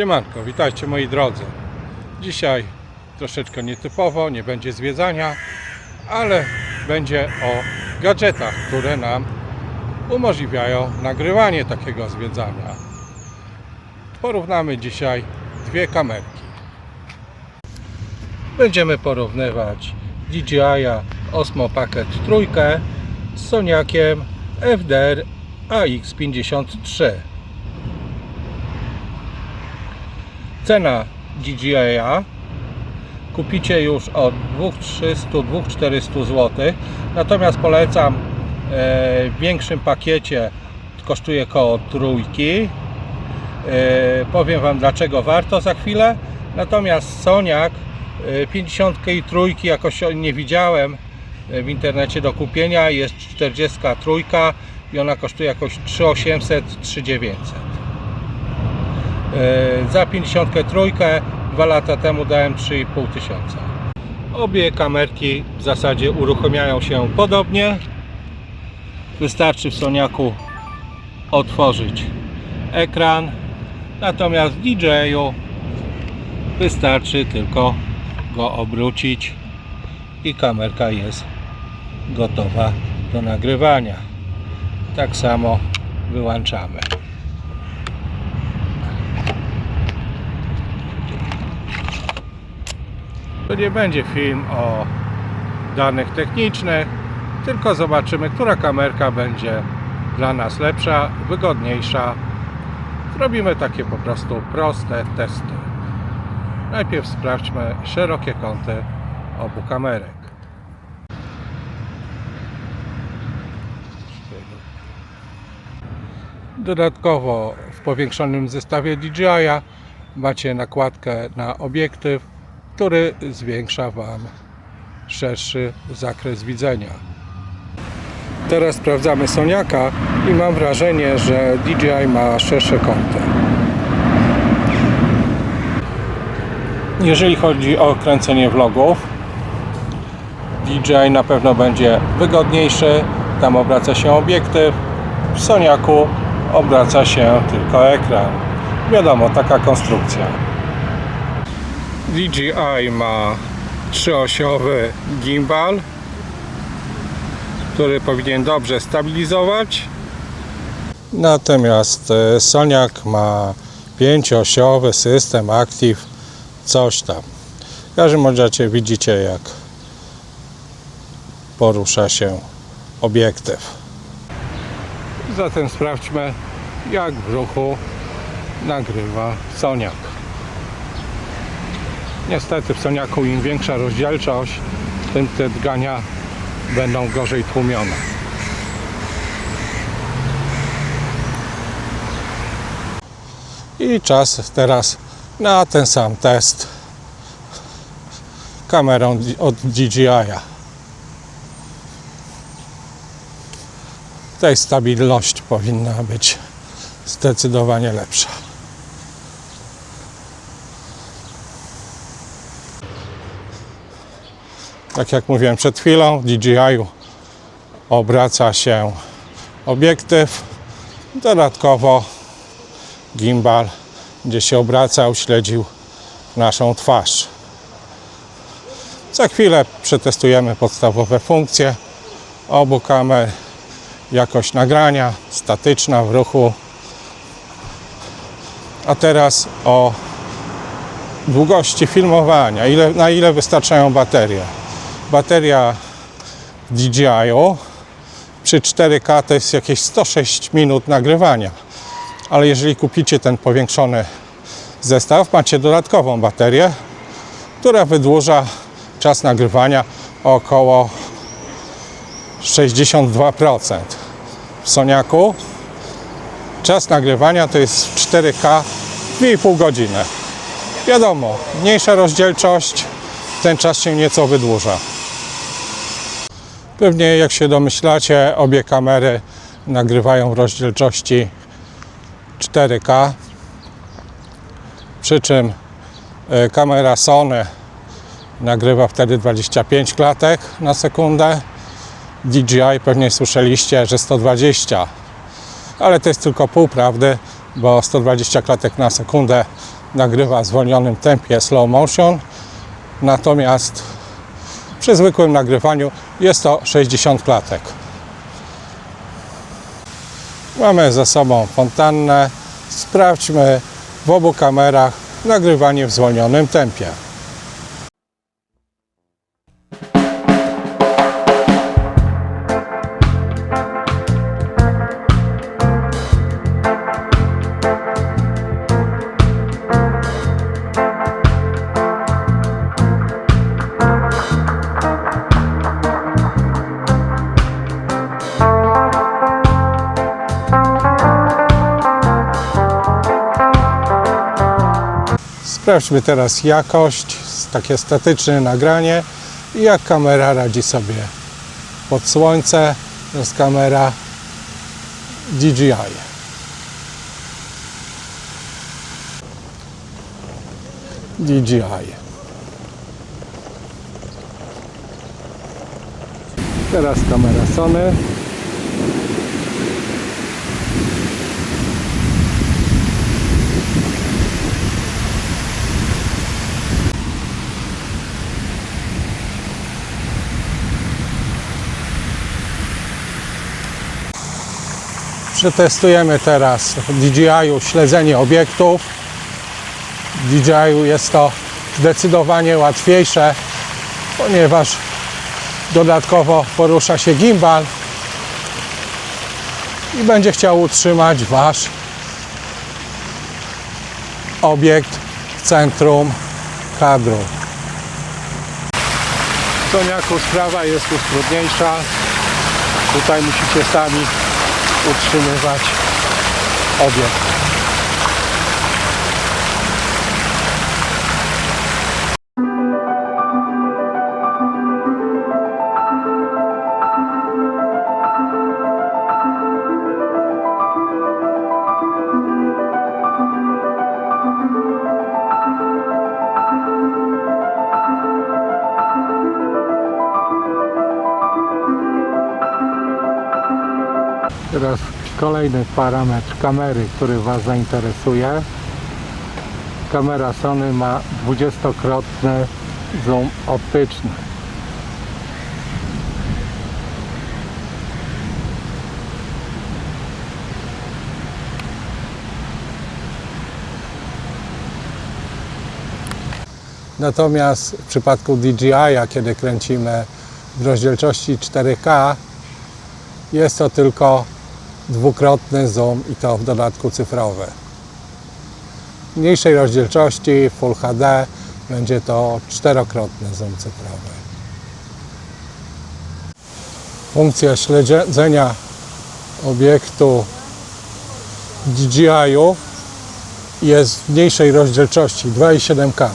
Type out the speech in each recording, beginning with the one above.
Siemanko, witajcie moi drodzy. Dzisiaj troszeczkę nietypowo, nie będzie zwiedzania, ale będzie o gadżetach, które nam umożliwiają nagrywanie takiego zwiedzania. Porównamy dzisiaj dwie kamerki. Będziemy porównywać DJI Osmo Pocket trójkę z Soniakiem FDR AX53. Cena DJI kupicie już od 2300-2400 zł. Natomiast polecam e, w większym pakiecie kosztuje koło trójki. E, powiem Wam dlaczego warto za chwilę. Natomiast Soniak e, 50 i trójki jakoś nie widziałem e, w internecie do kupienia. Jest 43 i ona kosztuje jakoś 3800 3900. E, Za 53 dwa lata temu dałem 3,5 tysiąca. Obie kamerki w zasadzie uruchamiają się podobnie. Wystarczy w Soniaku otworzyć ekran. Natomiast w DJI wystarczy tylko go obrócić i kamerka jest gotowa do nagrywania. Tak samo wyłączamy. To nie będzie film o danych technicznych, tylko zobaczymy, która kamerka będzie dla nas lepsza, wygodniejsza. Zrobimy takie po prostu proste testy. Najpierw sprawdźmy szerokie kąty obu kamerek. Dodatkowo w powiększonym zestawie DJI macie nakładkę na obiektyw, który zwiększa Wam szerszy zakres widzenia. Teraz sprawdzamy Soniaka i mam wrażenie, że DJI ma szersze kąty. Jeżeli chodzi o kręcenie vlogów, DJI na pewno będzie wygodniejszy, tam obraca się obiektyw, w Soniaku obraca się tylko ekran. Wiadomo, taka konstrukcja. DJI ma trzyosiowy gimbal, który powinien dobrze stabilizować. Natomiast e, Soniak ma pięciosiowy system Active, coś tam. W każdym razie widzicie jak porusza się obiektyw. Zatem sprawdźmy jak w ruchu nagrywa Soniak. Niestety w Soniaku im większa rozdzielczość, tym te drgania będą gorzej tłumione. I czas teraz na ten sam test kamerą od DJI. Tutaj stabilność powinna być zdecydowanie lepsza. Tak jak mówiłem przed chwilą, w DJI obraca się obiektyw. Dodatkowo gimbal będzie się obracał, śledził naszą twarz. Za chwilę przetestujemy podstawowe funkcje obu kamer. Jakość nagrania, statyczna w ruchu. A teraz o długości filmowania, ile, na ile wystarczają baterie. Bateria DJI przy 4K to jest jakieś 106 minut nagrywania. Ale jeżeli kupicie ten powiększony zestaw, macie dodatkową baterię, która wydłuża czas nagrywania o około 62%. W Soniaku czas nagrywania to jest w 4K 2,5 godziny. Wiadomo, mniejsza rozdzielczość, ten czas się nieco wydłuża. Pewnie jak się domyślacie, obie kamery nagrywają w rozdzielczości 4K. Przy czym e, kamera Sony nagrywa wtedy 25 klatek na sekundę. DJI pewnie słyszeliście, że 120, ale to jest tylko pół prawdy, bo 120 klatek na sekundę nagrywa w zwolnionym tempie slow motion, natomiast przy zwykłym nagrywaniu jest to 60 klatek. Mamy za sobą fontannę. Sprawdźmy w obu kamerach nagrywanie w zwolnionym tempie. Sprawdźmy teraz jakość, takie statyczne nagranie i jak kamera radzi sobie pod słońce. To jest kamera DJI. DJI. Teraz kamera Sony. Przetestujemy teraz DJI śledzenie obiektów. DJI jest to zdecydowanie łatwiejsze, ponieważ dodatkowo porusza się gimbal i będzie chciał utrzymać Wasz obiekt w centrum kadru. W Soniaku sprawa jest już trudniejsza. Tutaj musicie sami utrzymywać obiekt. Kolejny parametr kamery, który Was zainteresuje. Kamera Sony ma 20-krotny zoom optyczny. Natomiast w przypadku DJI, kiedy kręcimy w rozdzielczości 4K, jest to tylko dwukrotny zoom i to w dodatku cyfrowy. Mniejszej rozdzielczości Full HD będzie to czterokrotny zoom cyfrowy. Funkcja śledzenia obiektu DJI jest w mniejszej rozdzielczości 2,7K.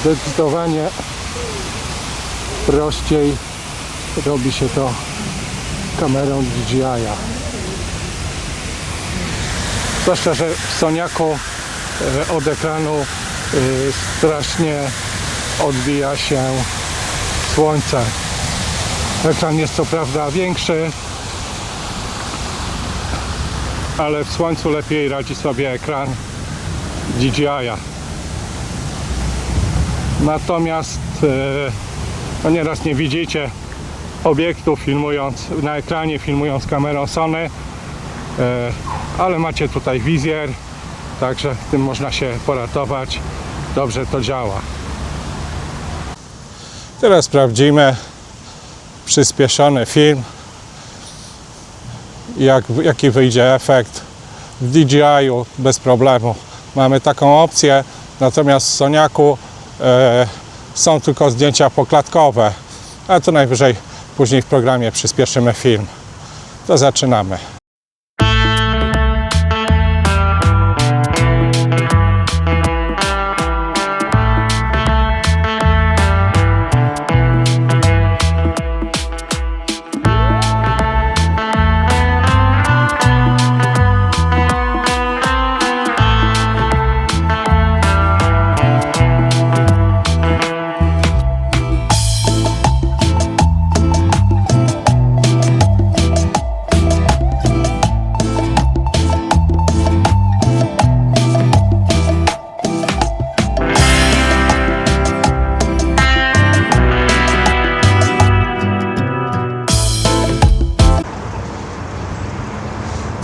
Zdecydowanie prościej robi się to kamerą DJI. Zwłaszcza, że w Soniaku e, od ekranu e, strasznie odbija się słońce. Ekran jest co prawda większy, ale w słońcu lepiej radzi sobie ekran DJI. Natomiast e, no nieraz nie widzicie obiektu filmując na ekranie, filmując kamerą Sony, e, ale macie tutaj wizjer, także tym można się poratować. Dobrze to działa. Teraz sprawdzimy przyspieszony film, jak, jaki wyjdzie efekt w DJI bez problemu. Mamy taką opcję, natomiast w Soniaku są tylko zdjęcia poklatkowe, ale to najwyżej później w programie przyspieszymy film. To zaczynamy.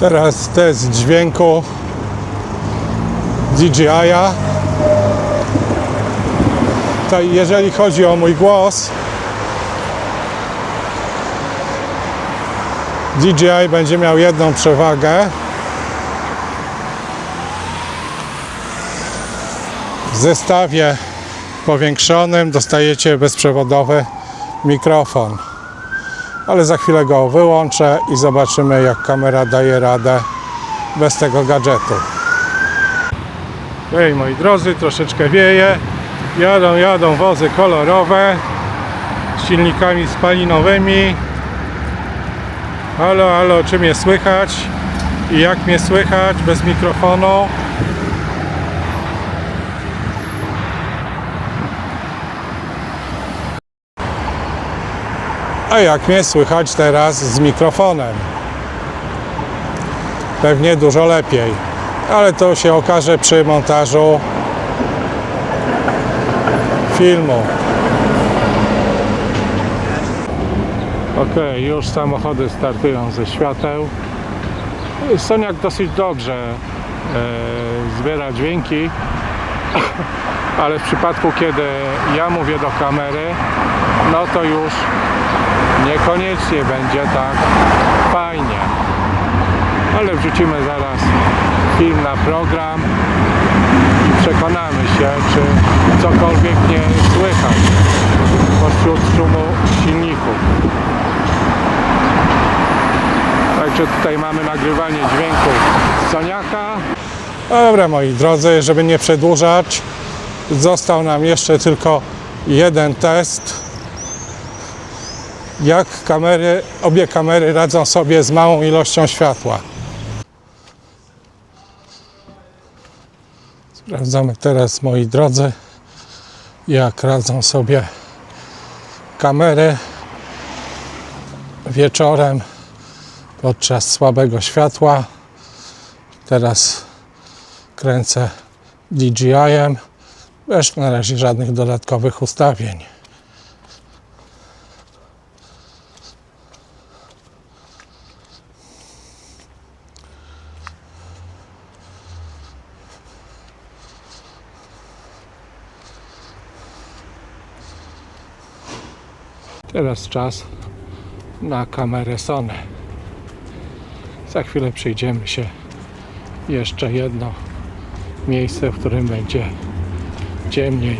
Teraz test dźwięku DJI-a. Jeżeli chodzi o mój głos, DJI będzie miał jedną przewagę. W zestawie powiększonym dostajecie bezprzewodowy mikrofon. Ale za chwilę go wyłączę i zobaczymy jak kamera daje radę bez tego gadżetu. Hej moi drodzy, troszeczkę wieje. Jadą, jadą wozy kolorowe z silnikami spalinowymi. Halo, halo, czy mnie słychać? I jak mnie słychać bez mikrofonu? A jak mnie słychać teraz z mikrofonem? Pewnie dużo lepiej, ale to się okaże przy montażu filmu. Ok, już samochody startują ze świateł. Soniak dosyć dobrze e, zbiera dźwięki, ale w przypadku kiedy ja mówię do kamery, no to już niekoniecznie będzie tak fajnie. Ale wrzucimy zaraz film na program i przekonamy się, czy cokolwiek nie słychać pośród szumu silników. Także tutaj mamy nagrywanie dźwięku Soniaka. Dobra moi drodzy, żeby nie przedłużać, został nam jeszcze tylko jeden test. Jak kamery, obie kamery radzą sobie z małą ilością światła. Sprawdzamy teraz, moi drodzy, jak radzą sobie kamery wieczorem podczas słabego światła. Teraz kręcę DJI-em bez na razie żadnych dodatkowych ustawień. Teraz czas na kamerę Sony. Za chwilę przejdziemy się jeszcze jedno miejsce, w którym będzie ciemniej.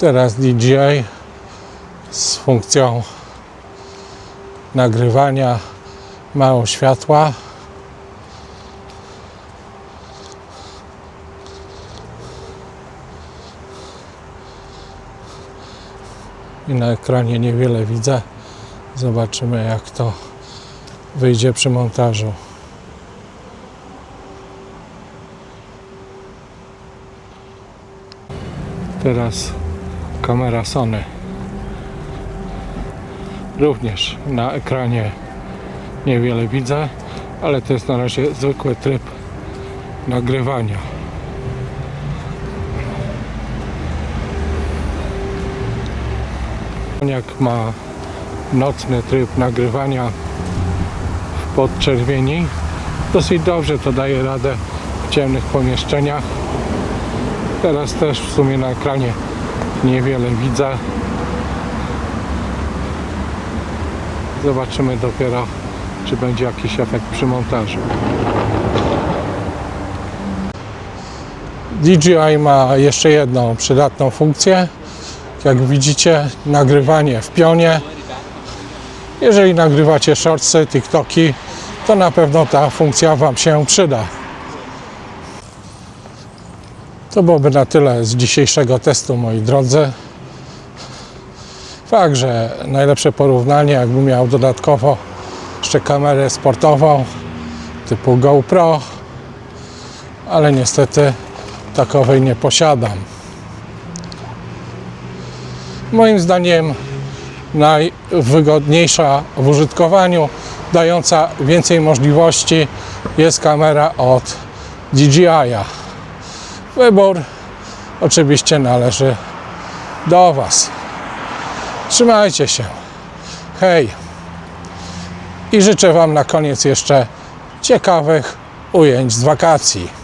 Teraz DJI z funkcją nagrywania mało światła. I na ekranie niewiele widzę. Zobaczymy jak to wyjdzie przy montażu. Teraz kamera Sony. Również na ekranie niewiele widzę, ale to jest na razie zwykły tryb nagrywania. Jak ma nocny tryb nagrywania w podczerwieni, dosyć dobrze to daje radę w ciemnych pomieszczeniach. Teraz też w sumie na ekranie niewiele widzę. Zobaczymy dopiero, czy będzie jakiś efekt przy montażu. DJI ma jeszcze jedną przydatną funkcję. Jak widzicie, nagrywanie w pionie. Jeżeli nagrywacie shortsy, TikToki, to na pewno ta funkcja Wam się przyda. To byłoby na tyle z dzisiejszego testu, moi drodzy. Fakt, że najlepsze porównanie, jakbym miał dodatkowo jeszcze kamerę sportową typu GoPro, ale niestety takowej nie posiadam. Moim zdaniem najwygodniejsza w użytkowaniu, dająca więcej możliwości jest kamera od DJI-a. Wybór oczywiście należy do Was. Trzymajcie się. Hej. I życzę Wam na koniec jeszcze ciekawych ujęć z wakacji.